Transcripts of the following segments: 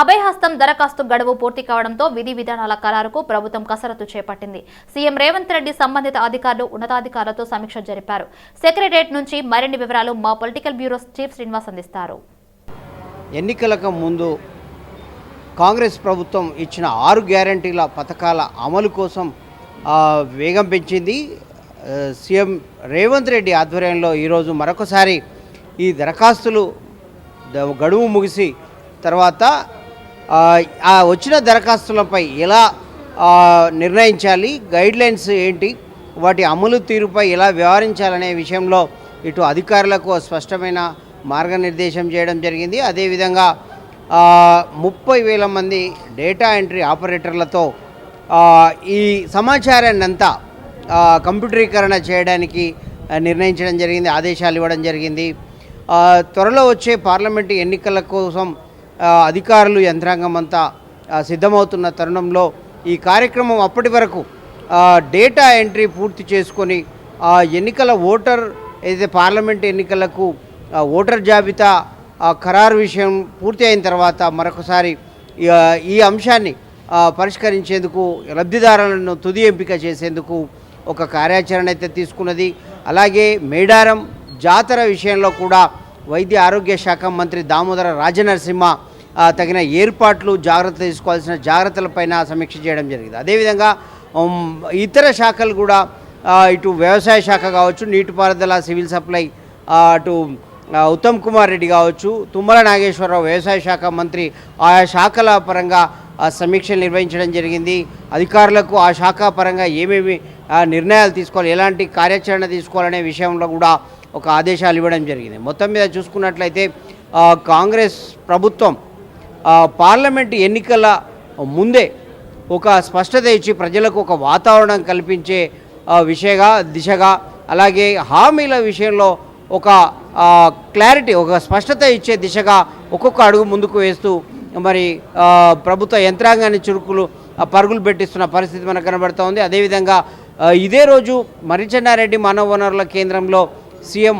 అభయహస్తం దరఖాస్తు గడువు పూర్తి కావడంతో విధి విధానాల ఖరారుకు ప్రభుత్వం కసరత్తు చేపట్టింది. సీఎం రేవంత్ రెడ్డి సంబంధిత అధికారులు ఉన్నతాధికారులతో సమీక్ష జరిపారు. సెక్రటరియట్ నుంచి మరిన్ని వివరాలు మా పొలిటికల్ బ్యూరో చీఫ్ శ్రీనివాస్ అందిస్తారు. ఎన్నికలకు ముందు కాంగ్రెస్ ప్రభుత్వం ఇచ్చిన ఆరు గ్యారంటీల పథకాల అమలు కోసం వేగం పెంచింది. సీఎం రేవంత్ రెడ్డి ఆధ్వర్యంలో ఈరోజు మరొకసారి ఈ దరఖాస్తులు గడువు ముగిసి తర్వాత ఆ, వచ్చిన దరఖాస్తులపై ఎలా నిర్ణయించాలి గైడ్లైన్స్ ఏంటి వాటి అమలు తీరుపై ఎలా వ్యవహరించాలనే విషయంలో ఇటు అధికారులకు స్పష్టమైన మార్గనిర్దేశం చేయడం జరిగింది. అదేవిధంగా ముప్పై వేల మంది డేటా ఎంట్రీ ఆపరేటర్లతో ఈ సమాచారాన్ని అంతా కంప్యూటరీకరణ చేయడానికి నిర్ణయించడం జరిగింది ఆదేశాలు ఇవ్వడం జరిగింది. త్వరలో వచ్చే పార్లమెంటు ఎన్నికల కోసం అధికారులు యంత్రాంగం అంతా సిద్ధమవుతున్న తరుణంలో ఈ కార్యక్రమం అప్పటి వరకు డేటా ఎంట్రీ పూర్తి చేసుకొని ఆ ఎన్నికల ఓటర్ ఏదైతే పార్లమెంట్ ఎన్నికలకు ఓటర్ జాబితా ఖరారు విషయం పూర్తి అయిన తర్వాత మరొకసారి ఈ, అంశాన్ని పరిష్కరించేందుకు లబ్ధిదారులను తుది ఎంపిక చేసేందుకు ఒక కార్యాచరణ అయితే తీసుకున్నది. అలాగే మేడారం జాతర విషయంలో కూడా వైద్య ఆరోగ్య శాఖ మంత్రి దామోదర రాజనరసింహ తగిన ఏర్పాట్లు జాగ్రత్త తీసుకోవాల్సిన జాగ్రత్తలపైన సమీక్ష చేయడం జరిగింది. అదేవిధంగా ఇతర శాఖలు కూడా ఇటు వ్యవసాయ శాఖ కావచ్చు నీటిపారుదల సివిల్ సప్లై అటు ఉత్తమ్ కుమార్ రెడ్డి కావచ్చు తుమ్మల నాగేశ్వరరావు వ్యవసాయ శాఖ మంత్రి ఆయా శాఖల పరంగా సమీక్షలు నిర్వహించడం జరిగింది. అధికారులకు ఆ శాఖ పరంగా ఏమేమి నిర్ణయాలు తీసుకోవాలి ఎలాంటి కార్యాచరణ తీసుకోవాలనే విషయంలో కూడా ఒక ఆదేశాలు ఇవ్వడం జరిగింది. మొత్తం మీద చూసుకున్నట్లయితే కాంగ్రెస్ ప్రభుత్వం పార్లమెంట్ ఎన్నికల ముందే ఒక స్పష్టత ఇచ్చి ప్రజలకు ఒక వాతావరణం కల్పించే విషయగా దిశగా అలాగే హామీల విషయంలో ఒక క్లారిటీ ఒక స్పష్టత ఇచ్చే దిశగా ఒక్కొక్క అడుగు ముందుకు వేస్తూ మరి ప్రభుత్వ యంత్రాంగాన్ని చురుకులు పరుగులు పెట్టిస్తున్న పరిస్థితి మనకు కనబడుతూ ఉంది. అదేవిధంగా ఇదే రోజు మరిచెన్నారెడ్డి మానవ వనరుల కేంద్రంలో సీఎం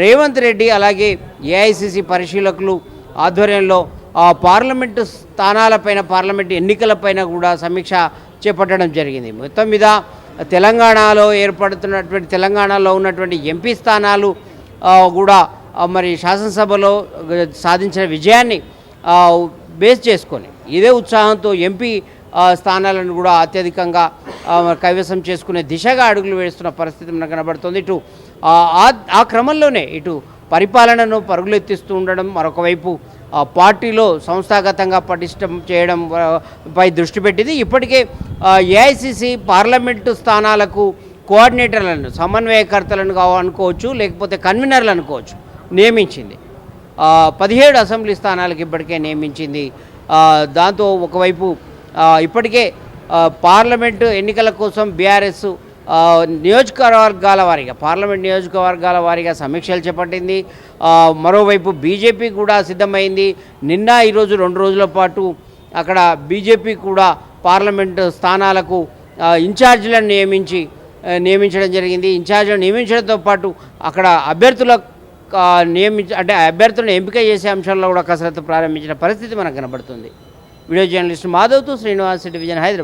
రేవంత్ రెడ్డి అలాగే ఏఐసిసి పరిశీలకులు ఆధ్వర్యంలో పార్లమెంటు స్థానాలపైన పార్లమెంటు ఎన్నికలపైన కూడా సమీక్ష చేపట్టడం జరిగింది. మొత్తం మీద తెలంగాణలో ఏర్పడుతున్నటువంటి తెలంగాణలో ఉన్నటువంటి ఎంపీ స్థానాలు కూడా మరి శాసనసభలో సాధించిన విజయాన్ని బేస్ చేసుకొని ఇదే ఉత్సాహంతో ఎంపీ స్థానాలను కూడా అత్యధికంగా కైవసం చేసుకునే దిశగా అడుగులు వేస్తున్న పరిస్థితి మనకు కనబడుతుంది. ఇటు ఆ, ఆ- క్రమంలోనే ఇటు పరిపాలనను పరుగులెత్తిస్తూ ఉండడం మరొకవైపు పార్టీలో సంస్థాగతంగా పటిష్టం చేయడం పై దృష్టి పెట్టింది. ఇప్పటికే ఏఐసిసి పార్లమెంటు స్థానాలకు కోఆర్డినేటర్లను సమన్వయకర్తలను అనుకోవచ్చు లేకపోతే కన్వీనర్లు అనుకోవచ్చు నియమించింది. పదిహేడు అసెంబ్లీ స్థానాలకు ఇప్పటికే నియమించింది. దాంతో ఒకవైపు ఇప్పటికే పార్లమెంటు ఎన్నికల కోసం బీఆర్ఎస్ నియోజకవర్గాల వారీగా పార్లమెంట్ నియోజకవర్గాల వారీగా సమీక్షలు చేపట్టింది. మరోవైపు బీజేపీ కూడా సిద్ధమైంది. నిన్న ఈరోజు రెండు రోజుల పాటు అక్కడ బీజేపీ కూడా పార్లమెంట్ స్థానాలకు ఇన్ఛార్జీలను నియమించి నియమించడం జరిగింది. ఇన్ఛార్జీలను నియమించడంతో పాటు అక్కడ అభ్యర్థుల నియమించ అంటే అభ్యర్థులను ఎంపిక చేసే అంశంలో కూడా కసరత్తు ప్రారంభించిన పరిస్థితి మనకు కనబడుతుంది. వీడియో జర్నలిస్ట్ మాధవ్తో శ్రీనివాస్ డివిజన్ హైదరాబాద్.